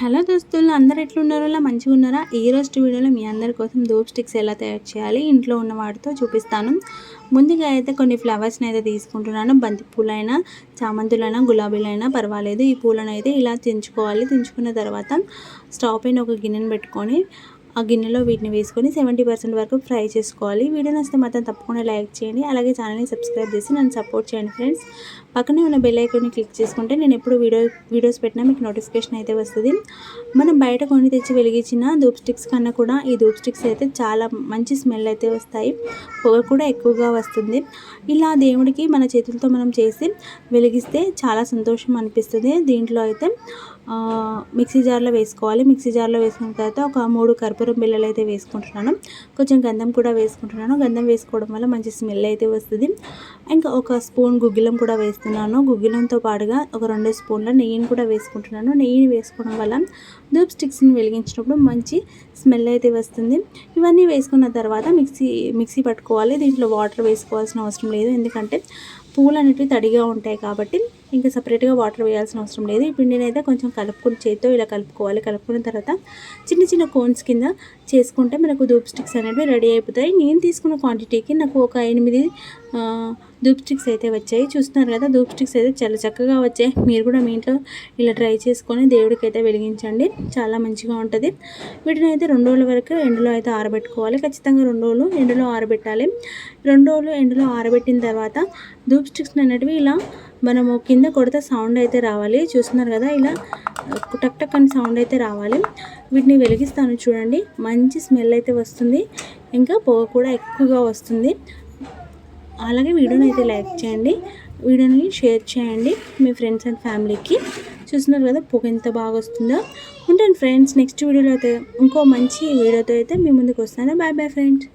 Hello దోస్తులు అందరు ఎట్లున్నారో? అలా మంచిగా ఉన్నారా? ఈ రోజు వీడియోలో మీ అందరి కోసం ధూప్ స్టిక్స్ ఎలా తయారు చేయాలి ఇంట్లో ఉన్న వాటితో చూపిస్తాను. ముందుగా అయితే కొన్ని ఫ్లవర్స్ని అయితే తీసుకుంటున్నాను. బంతి పూలైనా చామంతులైనా గులాబీలైనా పర్వాలేదు. ఈ పూలను అయితే ఇలా తెంచుకోవాలి తెంచుకున్న తర్వాత స్టవ్ పైన ఒక గిన్నెను పెట్టుకొని ఆ గిన్నెలో వీటిని వేసుకొని సెవెంటీ పర్సెంట్ వరకు ఫ్రై చేసుకోవాలి. వీడియో నచ్చితే మాత్రం తప్పకుండా లైక్ చేయండి. అలాగే ఛానల్ని సబ్స్క్రైబ్ చేసి నన్ను సపోర్ట్ చేయండి ఫ్రెండ్స్. పక్కనే ఉన్న బెల్ ఐకాన్ని క్లిక్ చేసుకుంటే నేను ఎప్పుడు వీడియో వీడియోస్ పెట్టినా మీకు నోటిఫికేషన్ అయితే వస్తుంది. మనం బయట కొని తెచ్చి వెలిగించిన ధూప్ స్టిక్స్ కన్నా కూడా ఈ ధూప్ స్టిక్స్ అయితే చాలా మంచి స్మెల్ అయితే వస్తాయి. పొగ కూడా ఎక్కువగా వస్తుంది. ఇలా దేవుడికి మన చేతులతో మనం చేసి వెలిగిస్తే చాలా సంతోషం అనిపిస్తుంది. దీంట్లో అయితే మిక్సీ జార్లో వేసుకోవాలి. మిక్సీ జార్లో వేసుకున్న తర్వాత ఒక మూడు కర్పూరం బిళ్ళలు అయితే వేసుకుంటున్నాను. కొంచెం గంధం కూడా వేసుకుంటున్నాను. గంధం వేసుకోవడం వల్ల మంచి స్మెల్ అయితే వస్తుంది. ఇంకా ఒక స్పూన్ గుగ్గిలం కూడా వేస్తున్నాను. గుగ్గిలంతో పాటుగా ఒక రెండు స్పూన్ల నెయ్యిని కూడా వేసుకుంటున్నాను. నెయ్యిని వేసుకోవడం వల్ల ధూప్ స్టిక్స్ని వెలిగించినప్పుడు మంచి స్మెల్ అయితే వస్తుంది. ఇవన్నీ వేసుకున్న తర్వాత మిక్సీ మిక్సీ పట్టుకోవాలి. దీంట్లో వాటర్ వేసుకోవాల్సిన అవసరం లేదు. ఎందుకంటే పూలు అనేటివి తడిగా ఉంటాయి కాబట్టి ఇంకా సపరేట్గా వాటర్ వేయాల్సిన అవసరం లేదు. ఈ పిండిని అయితే కొంచెం కలుపుకుని చేతితో ఇలా కలుపుకోవాలి. కలుపుకున్న తర్వాత చిన్న చిన్న కోన్స్ కింద చేసుకుంటే మనకు దూప్ స్టిక్స్ అనేవి రెడీ అయిపోతాయి. నేను తీసుకున్న క్వాంటిటీకి నాకు ఒక ఎనిమిది ధూప్ స్టిక్స్ అయితే వచ్చాయి. చూస్తున్నారు కదా ధూప్ స్టిక్స్ అయితే చాలా చక్కగా వచ్చాయి. మీరు కూడా మీ ఇంట్లో ఇలా ట్రై చేసుకొని దేవుడికి అయితే వెలిగించండి. చాలా మంచిగా ఉంటుంది. వీటిని అయితే రెండు రోజుల వరకు ఎండలో అయితే ఆరబెట్టుకోవాలి. ఖచ్చితంగా రెండు రోజులు ఎండలో ఆరబెట్టాలి. రెండు రోజులు ఎండలో ఆరబెట్టిన తర్వాత ధూప్ స్టిక్స్ అనేటివి ఇలా మనము కింద కొడితే సౌండ్ అయితే రావాలి. చూస్తున్నారు కదా ఇలా టక్ టక్ అని సౌండ్ అయితే రావాలి. వీటిని వెలిగిస్తాను చూడండి. మంచి స్మెల్ అయితే వస్తుంది. ఇంకా పొగ కూడా ఎక్కువగా వస్తుంది. అలాగే వీడియోని అయితే లైక్ చేయండి. వీడియోని షేర్ చేయండి మీ ఫ్రెండ్స్ అండ్ ఫ్యామిలీకి. చూస్తున్నారు కదా పొగ ఎంత బాగా వస్తుందో. ఉంటాను ఫ్రెండ్స్ నెక్స్ట్ వీడియోలో అయితే ఇంకో మంచి వీడియోతో అయితే మీ ముందుకు వస్తాను. Bye bye friends.